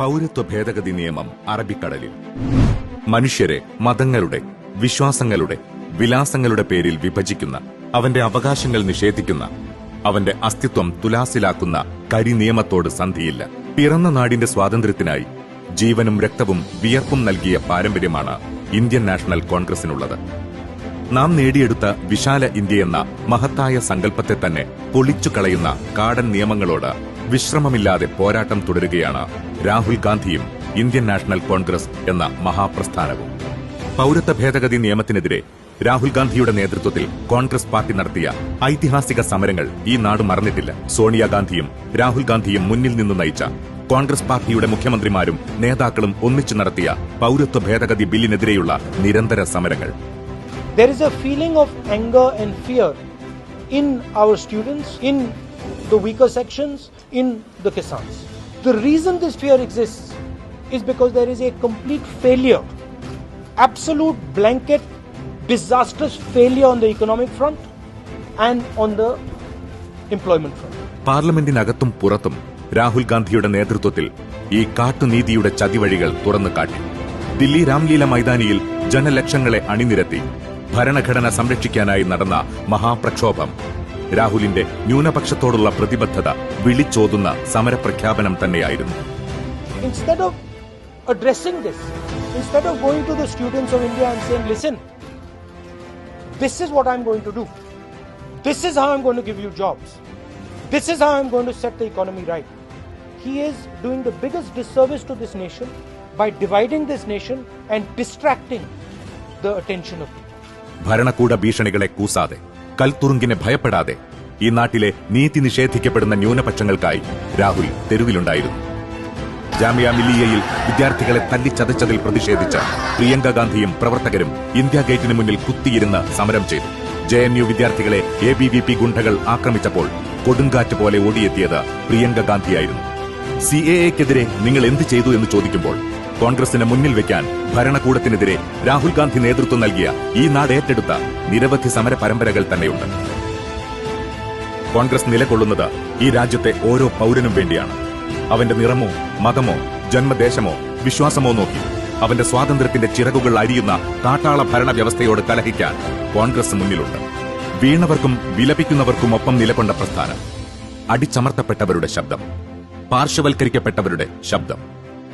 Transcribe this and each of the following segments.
പൗരത്വ ഭേദഗതി നിയമം അറബിക്കടലിൽ. മനുഷ്യരെ മതങ്ങളുടെ വിശ്വാസങ്ങളുടെ വിലാസങ്ങളുടെ പേരിൽ വിഭജിക്കുന്ന അവന്റെ അവകാശങ്ങൾ നിഷേധിക്കുന്ന അവന്റെ അസ്തിത്വം തുലാസിലാക്കുന്ന കരിനിയമത്തോട് സന്ധിയില്ല. പിറന്ന നാടിന്റെ സ്വാതന്ത്ര്യത്തിനായി ജീവനും രക്തവും വിയർപ്പും നൽകിയ പാരമ്പര്യമാണ് ഇന്ത്യൻ നാഷണൽ കോൺഗ്രസിനുള്ളത്. നാം നേടിയെടുത്ത വിശാല ഇന്ത്യയെന്ന മഹത്തായ സങ്കല്പത്തെ തന്നെ പൊളിച്ചു കളയുന്ന കാടൻ നിയമങ്ങളോട് വിശ്രമമില്ലാതെ പോരാട്ടം തുടരുകയാണ് രാഹുൽ ഗാന്ധിയും ഇന്ത്യൻ നാഷണൽ കോൺഗ്രസ് എന്ന മഹാപ്രസ്ഥാനവും. പൌരത്വ ഭേദഗതി നിയമത്തിനെതിരെ രാഹുൽ ഗാന്ധിയുടെ നേതൃത്വത്തിൽ കോൺഗ്രസ് പാർട്ടി നടത്തിയ ഐതിഹാസിക സമരങ്ങൾ ഈ നാട് മറന്നിട്ടില്ല. സോണിയാഗാന്ധിയും രാഹുൽ ഗാന്ധിയും മുന്നിൽ നിന്ന് നയിച്ച കോൺഗ്രസ് പാർട്ടിയുടെ മുഖ്യമന്ത്രിമാരും നേതാക്കളും ഒന്നിച്ചു നടത്തിയ പൌരത്വ ഭേദഗതി ബില്ലിനെതിരെയുള്ള നിരന്തര സമരങ്ങൾ. There is a feeling of anger and fear in our students, in the weaker sections, in the Kisans. The reason this fear exists is because there is a complete failure, absolute blanket, disastrous failure on the economic front and on the employment front. പാർലമെന്റിനകത്തും പുറത്തും രാഹുൽ ഗാന്ധിയുടെ നേതൃത്വത്തിൽ ഈ കാട്ടുനീതിയുടെ ചതിവഴികൾ തുറന്നു കാട്ടി ദില്ലി രാംലീല മൈതാനിയിൽ ജനലക്ഷങ്ങളെ അണിനിരത്തി ഭരണഘടന സംരക്ഷിക്കാനായി നടന്ന മഹാപ്രക്ഷോഭം രാഹുലിന്റെ ന്യൂനപക്ഷത്തോടുള്ള പ്രതിബദ്ധത വിളിച്ചോതുന്ന സമരപ്രഖ്യാപനം തന്നെയായിരുന്നു Instead of addressing this, instead of going to the students of India and saying, listen, this is what I'm going to do. This is how I'm going to give you jobs. This is how I'm going to set the economy right. He is doing the biggest disservice to this nation by dividing this nation and distracting the attention of people. ഭരണകൂട ഭീഷണികളെ കൂസാതെ കൽത്തുറുങ്കിനെ ഭയപ്പെടാതെ ഈ നാട്ടിലെ നീതി നിഷേധിക്കപ്പെടുന്ന ന്യൂനപക്ഷങ്ങൾക്കായി രാഹുൽ തെരുവിലുണ്ടായിരുന്നു. ജാമ്യ മില്ലിയയിൽ വിദ്യാർത്ഥികളെ തല്ലിച്ചതച്ചതിൽ പ്രതിഷേധിച്ച് പ്രിയങ്ക ഗാന്ധിയും പ്രവർത്തകരും ഇന്ത്യ ഗേറ്റിന് മുന്നിൽ കുത്തിയിരുന്ന് സമരം ചെയ്തു. ജെ എൻ യു വിദ്യാർത്ഥികളെ എ ബി വി പി ഗുണ്ടകൾ ആക്രമിച്ചപ്പോൾ കൊടുങ്കാറ്റ് പോലെ ഓടിയെത്തിയത് പ്രിയങ്ക ഗാന്ധിയായിരുന്നു. സി എ എക്കെതിരെ നിങ്ങൾ എന്ത് ചെയ്തു എന്ന് ചോദിക്കുമ്പോൾ കോൺഗ്രസിനെ മുന്നിൽ വെക്കാൻ ഭരണകൂടത്തിനെതിരെ രാഹുൽ ഗാന്ധി നേതൃത്വം നൽകിയ ഈ നാട് ഏറ്റെടുത്ത നിരവധി സമര പരമ്പരകൾ തന്നെയുണ്ട്. കോൺഗ്രസ് നിലകൊള്ളുന്നത് ഈ രാജ്യത്തെ ഓരോ പൗരനും വേണ്ടിയാണ്. അവന്റെ നിറമോ മതമോ ജന്മദേശമോ വിശ്വാസമോ നോക്കി അവന്റെ സ്വാതന്ത്ര്യത്തിന്റെ ചിറകുകൾ അരിയുന്ന കാട്ടാള ഭരണ വ്യവസ്ഥയോട് കലഹിക്കാൻ കോൺഗ്രസ് മുന്നിലുണ്ട്. വീണവർക്കും വിലപിക്കുന്നവർക്കും ഒപ്പം നിലകൊണ്ട പ്രസ്ഥാനം. അടിച്ചമർത്തപ്പെട്ടവരുടെ ശബ്ദം. പാർശ്വവൽക്കരിക്കപ്പെട്ടവരുടെ ശബ്ദം.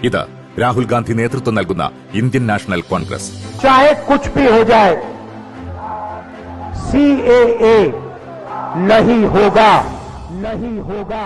ഇത് രാഹുൽ ഗാന്ധി നേതൃത്വം നൽകുന്ന ഇന്ത്യൻ നാഷണൽ കോൺഗ്രസ് चाहे कुछ भी हो जाए सी नहीं होगा नहीं होगा